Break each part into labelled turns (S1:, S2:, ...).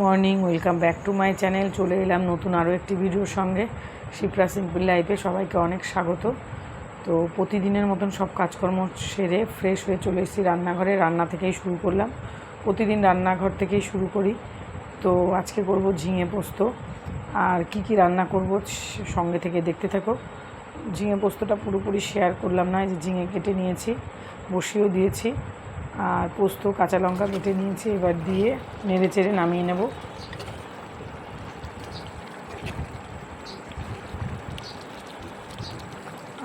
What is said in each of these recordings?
S1: Morning welcome back to my channel চলে এলাম নতুন আরও একটি ভিডিওর সঙ্গে। শিপ্রা সিম্পল লাইফে সবাইকে অনেক স্বাগত। তো প্রতিদিনের মতন সব কাজকর্ম সেরে ফ্রেশ হয়ে চলে এসেছি রান্নাঘরে। রান্না থেকেই শুরু করলাম। প্রতিদিন রান্নাঘর থেকেই শুরু করি। তো আজকে করব ঝিঙে পোস্ত। আর কি কি রান্না করব সঙ্গে থেকে দেখতে থাকো। ঝিঙে পোস্তটা পুরোপুরি শেয়ার করলাম না যে ঝিঙে কেটে নিয়েছি, বসিয়েও দিয়েছি। আর পোস্ত, কাঁচা লঙ্কা কেটে নিয়েছি, এবার দিয়ে নেড়ে চেড়ে নামিয়ে নেব।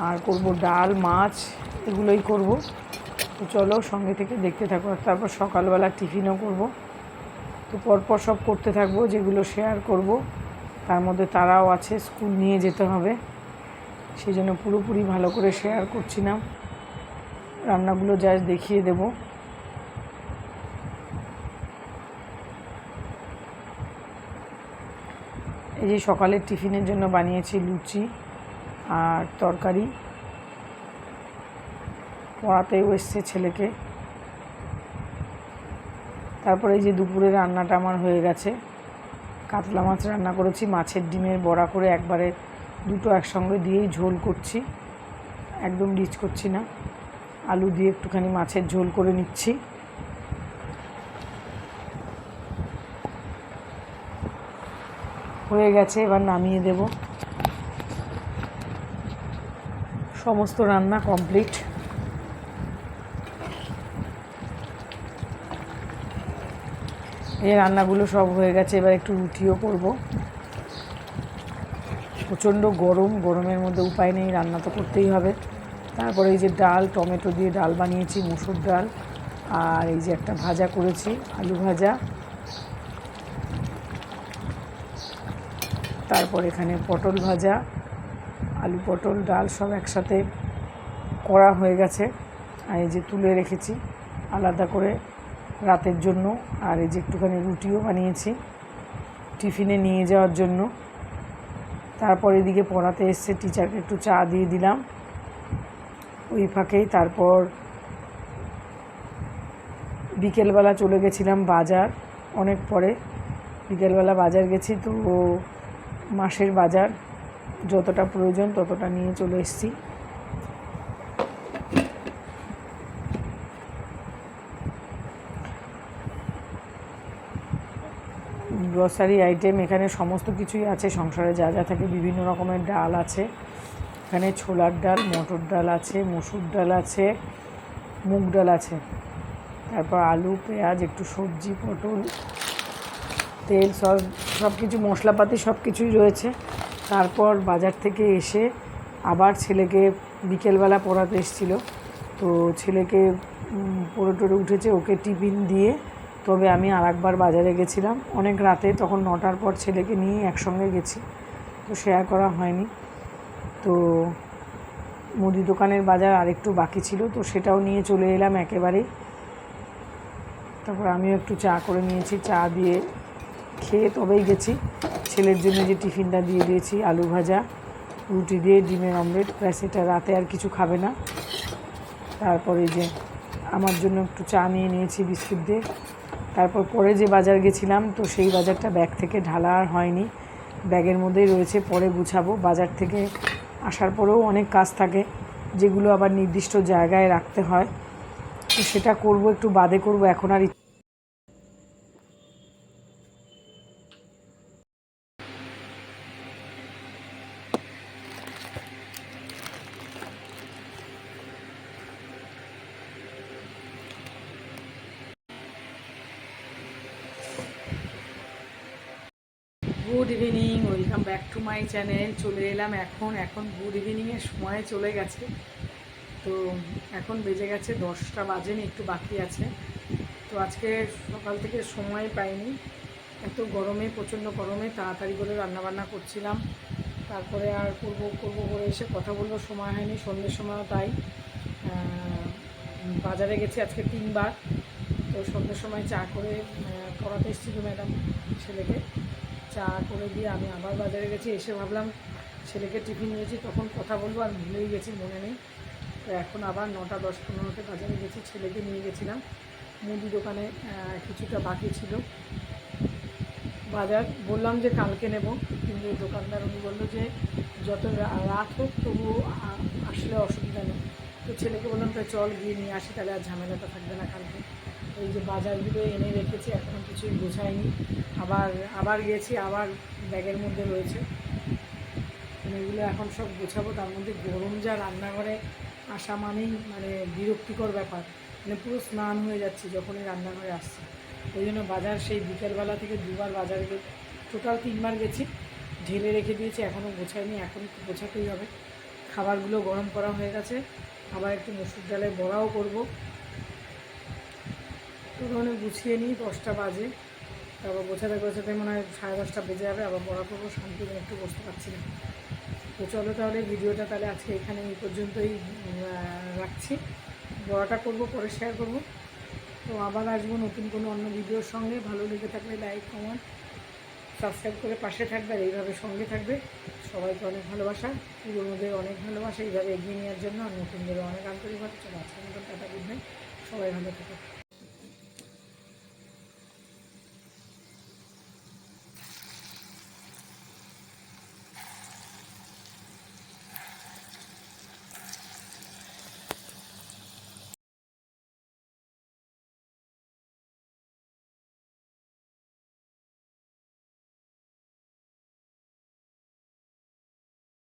S1: আর করব ডাল, মাছ, এগুলোই করব। তো চলো সঙ্গে থেকে দেখতে থাকো, আর তারপর সকালবেলা টিফিনও করব। তো পরপর সব করতে থাকব, যেগুলো শেয়ার করব। তার মধ্যে তারাও আছে, স্কুল নিয়ে যেতে হবে। সেই জন্য পুরোপুরি ভালো করে শেয়ার করছি না। রান্নাগুলো জাস্ট দেখিয়ে দেবো। এই যে সকালের টিফিনের জন্য বানিয়েছি লুচি আর তরকারি। পড়াতেও এসছে ছেলেকে। তারপরে এই যে দুপুরে রান্নাটা আমার হয়ে গেছে। কাতলা মাছ রান্না করেছি, মাছের ডিমের বড়া করে একবারে দুটো একসঙ্গে দিয়েই ঝোল করছি। একদম রিচ করছি না। আলু দিয়ে একটুখানি মাছের ঝোল করে নিচ্ছি। হয়ে গেছে, এবার নামিয়ে দেব। সমস্ত রান্না কমপ্লিট। এই রান্নাগুলো সব হয়ে গেছে, এবার একটু রুটিও করব। প্রচণ্ড গরম, গরমের মধ্যে উপায় নেই, রান্না তো করতেই হবে। তারপরে এই যে ডাল, টমেটো দিয়ে ডাল বানিয়েছি, মুসুর ডাল, আর এই যে একটা ভাজা করেছি, আলু ভাজা। তারপর এখানে পটল ভাজা, আলু পটল, ডাল সব একসাথে করা হয়ে গেছে। আর এই যে তুলে রেখেছি আলাদা করে রাতের জন্য। আর এই যে একটুখানি রুটিও বানিয়েছি টিফিনে নিয়ে যাওয়ার জন্য। তারপর এদিকে পড়াতে এসছে, টিচারকে একটু চা দিয়ে দিলাম। ওই ফাঁকেই তারপর বিকেলবেলা চলে গেছিলাম বাজার, অনেক পরে। বিকেলবেলা বাজার গেছি তো মাসের বাজার যতটা প্রয়োজন ততটা নিয়ে চলে এসেছি। গ্রসারি আইটেম এখানে সমস্ত কিছুই আছে। সংসারে যা যা থাকে বিভিন্ন রকমের ডাল আছে। এখানে ছোলার ডাল, মটর ডাল আছে, মসুর ডাল আছে, মুগ ডাল আছে। তারপর আলু, পেঁয়াজ, একটু সবজি, পটল তেল সব সব কিছু, মশলাপাতি সব কিছুই রয়েছে। তারপর বাজার থেকে এসে আবার ছেলেকে বিকেলবেলা পড়াতে এসেছিল। তো ছেলেকে পড়ে টড়ে উঠেছে, ওকে টিফিন দিয়ে। তবে আমি আর একবার বাজারে গেছিলাম। অনেক রাতে তখন নটার পর ছেলেকে নিয়ে একসঙ্গে গেছি। তো শেয়ার করা হয়নি। তো মুদি দোকানের বাজার আরেকটু বাকি ছিল, তো সেটাও নিয়ে চলে এলাম একেবারেই। তারপর আমিও একটু চা করে নিয়েছি। চা দিয়ে খেয়ে তবেই গেছি। ছেলের জন্য যে টিফিনটা দিয়ে দিয়েছি, আলু ভাজা, রুটি দিয়ে, ডিমের অমলেট প্লাস সেটা রাতে আর কিছু খাবে না। তারপরে যে আমার জন্য একটু চা নিয়ে নিয়েছি বিস্কুট দিয়ে। তারপর পরে যে বাজার গেছিলাম, তো সেই বাজারটা ব্যাগ থেকে ঢালা আর হয়নি। ব্যাগের মধ্যেই রয়েছে, পরে গুছাবো। বাজার থেকে আসার পরেও অনেক কাজ থাকে, যেগুলো আবার নির্দিষ্ট জায়গায় রাখতে হয়। তো সেটা করব, একটু বাদে করব, এখন আর good evening welcome back to my channel চলে এলাম এখন এখন গুড ইভিনিংয়ের সময় চলে গেছে। তো এখন বেজে গেছে দশটা বাজেনি একটু বাকি আছে। তো আজকে সকাল থেকে সময় পাইনি। এত গরমে, প্রচণ্ড গরমে তাড়াতাড়ি করে রান্নাবান্না করছিলাম। তারপরে আর করব করব করে এসে কথা বলব, সময় হয়নি, সন্ধ্যের সময়ও তাই। বাজারে গেছি আজকে তিনবার। তো সন্ধ্যের সময় চা করে পড়াতে এসেছিল ম্যাডাম ছেলেকে। চা করে দিয়ে আমি আবার বাজারে গেছি, এসে ভাবলাম ছেলেকে টিফিন নিয়েছি, তখন কথা বলব আর ভুলেই গেছি, মনে নেই। তো এখন আবার নটা দশ পনেরোতে বাজারে গেছি, ছেলেকে নিয়ে গেছিলাম। মুদি দোকানে কিছুটা বাকি ছিল। বাজার বললাম যে কালকে নেব, কিন্তু দোকানদার উনি বলল যে যত রাত হোক তবু আ- আসলে অসুবিধা নেই। তো ছেলেকে বললাম তাই চল গিয়ে নিয়ে আসি, তাহলে আর ঝামেলাটা থাকবে না কালকে। এই যে বাজারগুলো এনে রেখেছি এখনও কিছুই গোছাইনি। আবার আবার গেছি, আবার ব্যাগের মধ্যে রয়েছে। এগুলো এখন সব গোছাবো। তার মধ্যে গরম যা রান্নাঘরে আসা মানেই মানে বিরক্তিকর ব্যাপার। মানে পুরো স্নান হয়ে যাচ্ছে যখনই রান্নাঘরে আসছে। ওই জন্য বাজার সেই বিকেলবেলা থেকে দুবার বাজারে গে টোটাল তিনবার গেছি। ঢেলে রেখে দিয়েছি এখনও গোছাইনি, এখন গোছাতেই হবে। খাবারগুলো গরম করা হয়ে গেছে। আবার একটু মসুর ডালের বড়াও করব। ওখানে গুছিয়ে নিই, দশটা বাজে। তারপর গোছাতে গোছাতে মনে হয় সাড়ে দশটা বেজে যাবে, আবার পড়া করব, শান্তি একটু বসতে পারছি না। তো চলো তাহলে ভিডিওটা তাহলে আজকে এখানে এই পর্যন্তই রাখছি। বড়াটা করব, পরে শেয়ার করব। তো আবার আসব নতুন কোনো অন্য ভিডিওর সঙ্গে। ভালো লেগে থাকলে লাইক কমেন্ট সাবস্ক্রাইব করে পাশে থাকবে আর এইভাবে সঙ্গে থাকবে। সবাইকে অনেক ভালোবাসা, পুরোনোদের অনেক ভালোবাসা। এইভাবে এগিয়ে নেওয়ার জন্য আর নতুনদেরও অনেক আন্তরিক ভাবে চলো আজকের মতন টাটা সবাই ভালো থাকো।